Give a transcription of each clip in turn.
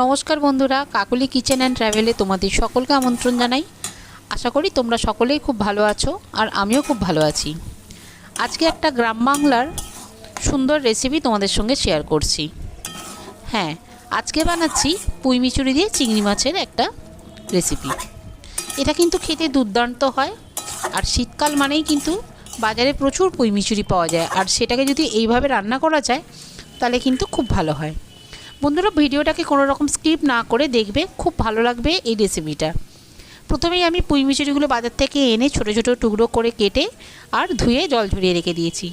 নমস্কার বন্ধুরা, কাকলি kitchen and ট্রাভেলে তোমাদের সকলকে আমন্ত্রণ জানাই। আশা করি তোমরা সকলেই খুব ভালো আছো আর আমিও খুব ভালো আছি। আজকে একটা গ্রাম বাংলার সুন্দর রেসিপি তোমাদের সঙ্গে শেয়ার করছি। হ্যাঁ আজকে বানাচ্ছি পুঁই মিচুরি দিয়ে চিংড়ি মাছের একটা রেসিপি এটা কিন্তু খেতে দুর্দান্ত হয় আর শীতকাল মানেই কিন্তু বাজারে প্রচুর পুঁই মিচুরি পাওয়া যায়। আর সেটাকে যদি এইভাবে রান্না করা যায়, তাহলে কিন্তু খুব ভালো হয়। বন্ধুরা, ভিডিওটাকে কোনো রকম স্কিপ না করে দেখবে, খুব ভালো লাগবে এই রেসিপিটা প্রথমেই আমি পুঁই মিচুরিগুলো বাজার থেকে এনে ছোটো ছোটো টুকরো করে কেটে আর ধুয়ে জল ঝরিয়ে রেখে দিয়েছি।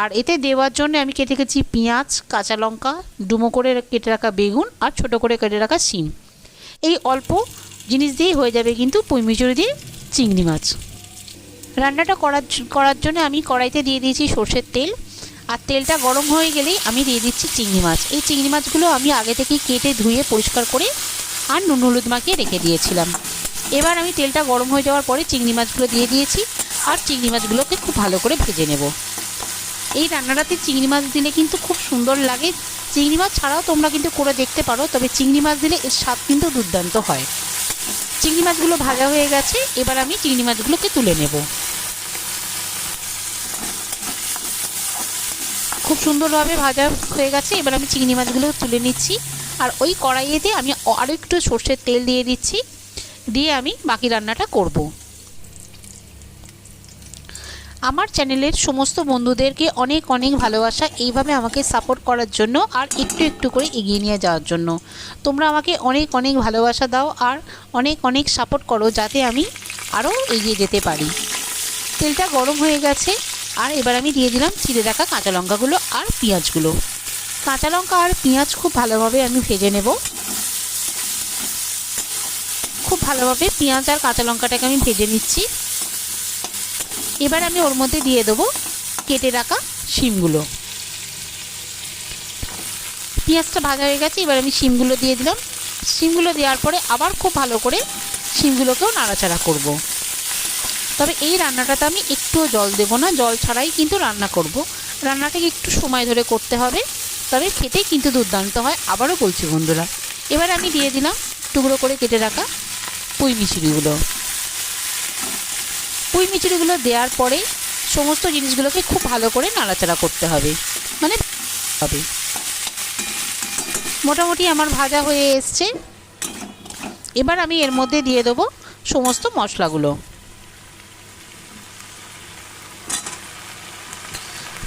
আর এতে দেওয়ার জন্য আমি কেটে রেখেছি পেঁয়াজ, কাঁচা লঙ্কা, ডুমো করে কেটে রাখা বেগুন আর ছোটো করে কেটে রাখা শিম। এই অল্প জিনিস দিয়েই হয়ে যাবে কিন্তু পুঁই মিচুরি দিয়ে চিংড়ি মাছ। রান্নাটা করার করার জন্য আমি কড়াইতে দিয়ে দিয়েছি সর্ষের তেল। আর তেলটা গরম হয়ে গেলেই আমি দিয়ে দিচ্ছি চিংড়ি মাছ। এই চিংড়ি মাছগুলো আমি আগে থেকেই কেটে ধুয়ে পরিষ্কার করে আর নুন হলুদ মাখিয়ে রেখে দিয়েছিলাম। এবার আমি তেলটা গরম হয়ে যাওয়ার পরে চিংড়ি মাছগুলো দিয়ে দিয়েছি আর চিংড়ি মাছগুলোকে খুব ভালো করে ভেজে নেব। এই রান্নাটাতে চিংড়ি মাছ দিলে কিন্তু খুব সুন্দর লাগে। চিংড়ি মাছ ছাড়াও তোমরা কিন্তু করে দেখতে পারো, তবে চিংড়ি মাছ দিলে এর স্বাদ কিন্তু দুর্দান্ত হয়। চিংড়ি মাছগুলো ভাজা হয়ে গেছে, এবার আমি চিংড়ি মাছগুলোকে তুলে নেব। খুব সুন্দরভাবে ভাজা হয়ে গেছে। এবার আমি চিংড়ি মাছগুলো তুলে নিচ্ছি। আর ওই কড়াইয়েতে আমি আরও একটু সর্ষের তেল দিয়ে দিচ্ছি। দিয়ে আমি বাকি রান্নাটা করব। আমার চ্যানেলের সমস্ত বন্ধুদেরকে অনেক অনেক ভালোবাসা। এইভাবে আমাকে সাপোর্ট করার জন্য আর একটু একটু করে এগিয়ে নিয়ে যাওয়ার জন্য। তোমরা আমাকে অনেক অনেক ভালোবাসা দাও আর অনেক অনেক সাপোর্ট করো যাতে আমি আরও এগিয়ে যেতে পারি। তেলটা গরম হয়ে গেছে। আর এবার আমি দিয়ে দিলাম চিড়ে রাখা কাঁচা লঙ্কাগুলো আর পেঁয়াজগুলো। কাঁচা লঙ্কা আর পেঁয়াজ খুব ভালোভাবে আমি ভেজে নেব। খুব ভালোভাবে পেঁয়াজ আর কাঁচা লঙ্কাটাকে আমি ভেজে নিচ্ছি। এবার আমি ওর মধ্যে দিয়ে দেবো কেটে রাখা শিমগুলো। পেঁয়াজটা ভাজা হয়ে গেছে, এবার আমি শিমগুলো দিয়ে দিলাম। শিমগুলো দেওয়ার পরে আবার খুব ভালো করে শিমগুলোকেও নাড়াচাড়া করব। তবে এই রান্নাটাতে আমি একটুও জল দেবো না, জল ছাড়াই কিন্তু রান্না করব। রান্নাটাকে একটু সময় ধরে করতে হবে, তবে খেতে কিন্তু দুর্দান্ত হয়, আবারও বলছি বন্ধুরা। এবার আমি দিয়ে দিলাম টুকরো করে কেটে রাখা পুঁই মিচুরিগুলো পুঁই মিচুরিগুলো দেওয়ার পরে সমস্ত জিনিসগুলোকে খুব ভালো করে নাড়াচাড়া করতে হবে। মানে হবে। মোটামুটি আমার ভাজা হয়ে এসছে। এবার আমি এর মধ্যে দিয়ে দেবো সমস্ত মশলাগুলো।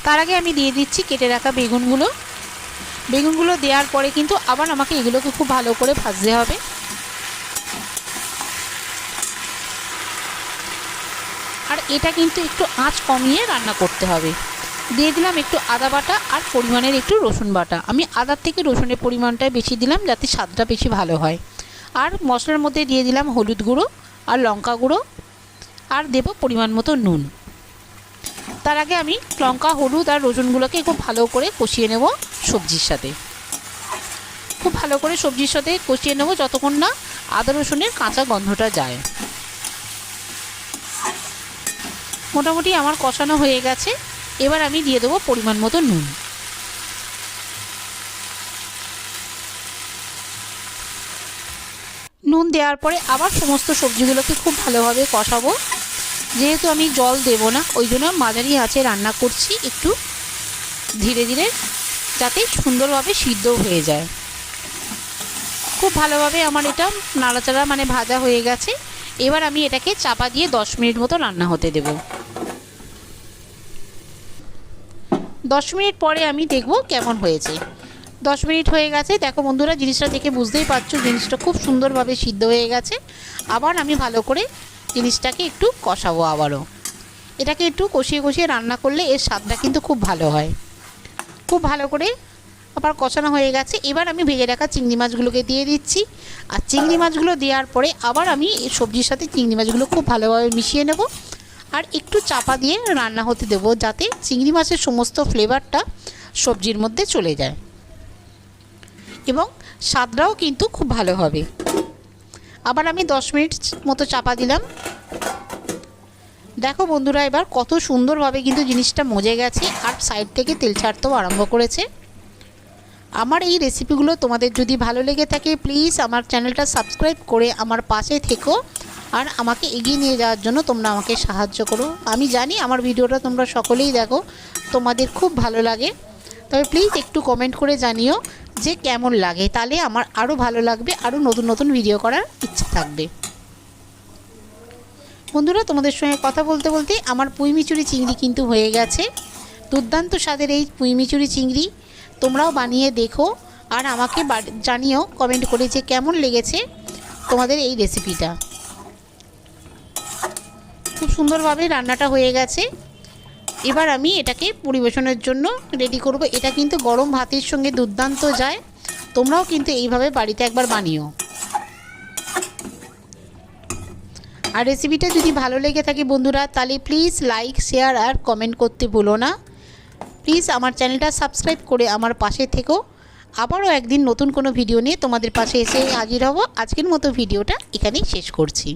তার আগে আমি দিয়ে দিচ্ছি কেটে রাখা বেগুনগুলো। বেগুনগুলো দেওয়ার পরে কিন্তু আবার আমাকে এগুলোকে খুব ভালো করে ভাজতে হবে। আর এটা কিন্তু একটু আঁচ কমিয়ে রান্না করতে হবে। দিয়ে দিলাম একটু আদা বাটা আর পরিমাণের একটু রসুন বাটা। আমি আদার থেকে রসুনের পরিমাণটা বেশি দিলাম যাতে স্বাদটা বেশি ভালো হয়। আর মশলার মধ্যে দিয়ে দিলাম হলুদ গুঁড়ো আর লঙ্কা গুঁড়ো। আর দেব পরিমাণ মতো নুন। তার আগে আমি লঙ্কা, হলুদ আর রসুনগুলোকে খুব ভালো করে কষিয়ে নেব সবজির সাথে। খুব ভালো করে সবজির সাথে কষিয়ে নেব যতক্ষণ না আদা রসুনের কাঁচা গন্ধটা যায়। মোটামুটি আমার কষানো হয়ে গেছে। এবার আমি দিয়ে দেবো পরিমাণ মতো নুন। নুন দেওয়ার পরে আবার সমস্ত সবজিগুলোকে খুব ভালোভাবে কষাবো। যেহেতু আমি জল দেব না, ওই জন্য মাঝারি আঁচে রান্না করছি একটু ধীরে ধীরে, যাতে সুন্দরভাবে সিদ্ধ হয়ে যায়। খুব ভালোভাবে আমার এটা নাড়াচাড়া মানে ভাজা হয়ে গেছে। এবার আমি এটাকে চাপা দিয়ে দশ মিনিট মতো রান্না হতে দেব। দশ মিনিট পরে আমি দেখব কেমন হয়েছে। দশ মিনিট হয়ে গেছে, দেখো বন্ধুরা, জিনিসটা দেখে বুঝতেই পারছ, জিনিসটা খুব সুন্দরভাবে সিদ্ধ হয়ে গেছে। আবার আমি ভালো করে জিনিসটাকে একটু কষাবো আবারও। এটাকে একটু কষিয়ে কষিয়ে রান্না করলে এর স্বাদটা কিন্তু খুব ভালো হয়। খুব ভালো করে আবার কষানো হয়ে গেছে। এবার আমি ভেজে রাখা চিংড়ি মাছগুলোকে দিয়ে দিচ্ছি। আর চিংড়ি মাছগুলো দেওয়ার পরে আবার আমি এই সবজির সাথে চিংড়ি মাছগুলো খুব ভালোভাবে মিশিয়ে নেব। আর একটু চাপা দিয়ে রান্না হতে দেবো যাতে চিংড়ি মাছের সমস্ত ফ্লেভারটা সবজির মধ্যে চলে যায়। এবং স্বাদটাও কিন্তু খুব ভালো হবে। আবার আমি দশ মিনিট মতো চাপা দিলাম। দেখো বন্ধুরা, এবার কত সুন্দরভাবে কিন্তু জিনিসটা মজে গেছে আর সাইড থেকে তেল ছাড়তেও আরম্ভ করেছে। আমার এই রেসিপিগুলো তোমাদের যদি ভালো লেগে থাকে প্লিজ আমার চ্যানেলটা সাবস্ক্রাইব করে আমার পাশে থেকো আর আমাকে এগিয়ে নিয়ে যাওয়ার জন্য তোমরা আমাকে সাহায্য করো। আমি জানি আমার ভিডিওটা তোমরা সকলেই দেখো, তোমাদের খুব ভালো লাগে। তবে প্লিজ একটু কমেন্ট করে জানিও যে কেমন লাগে। তাহলে আমার আরও ভালো লাগবে আরও নতুন নতুন ভিডিও করার ইচ্ছা থাকবে। বন্ধুরা, তোমাদের সঙ্গে কথা বলতে বলতে আমার পুঁইমিচুরি চিংড়ি কিন্তু হয়ে গেছে। দুর্দান্ত স্বাদের এই পুঁইমিচুরি চিংড়ি। তোমরাও বানিয়ে দেখো আর আমাকে জানিও কমেন্ট করে যে কেমন লেগেছে তোমাদের এই রেসিপিটা খুব সুন্দরভাবে রান্নাটা হয়ে গেছে। এবার আমি এটাকে পরিবেশনের জন্য রেডি করব। এটা কিন্তু গরম ভাতের সঙ্গে দুর্দান্ত যায়। তোমরাও কিন্তু এইভাবে বাড়িতে একবার বানিও। আর রেসিপিটা যদি ভালো লেগে থাকে বন্ধুরা, তাহলে প্লিজ লাইক শেয়ার আর কমেন্ট করতে ভুলো না। প্লিজ আমার চ্যানেলটা সাবস্ক্রাইব করে আমার পাশে থেকো। আবারও একদিন নতুন কোনো ভিডিও নিয়ে তোমাদের পাশে এসে হাজির হব। আজকের মতো ভিডিওটা এখানেই শেষ করছি।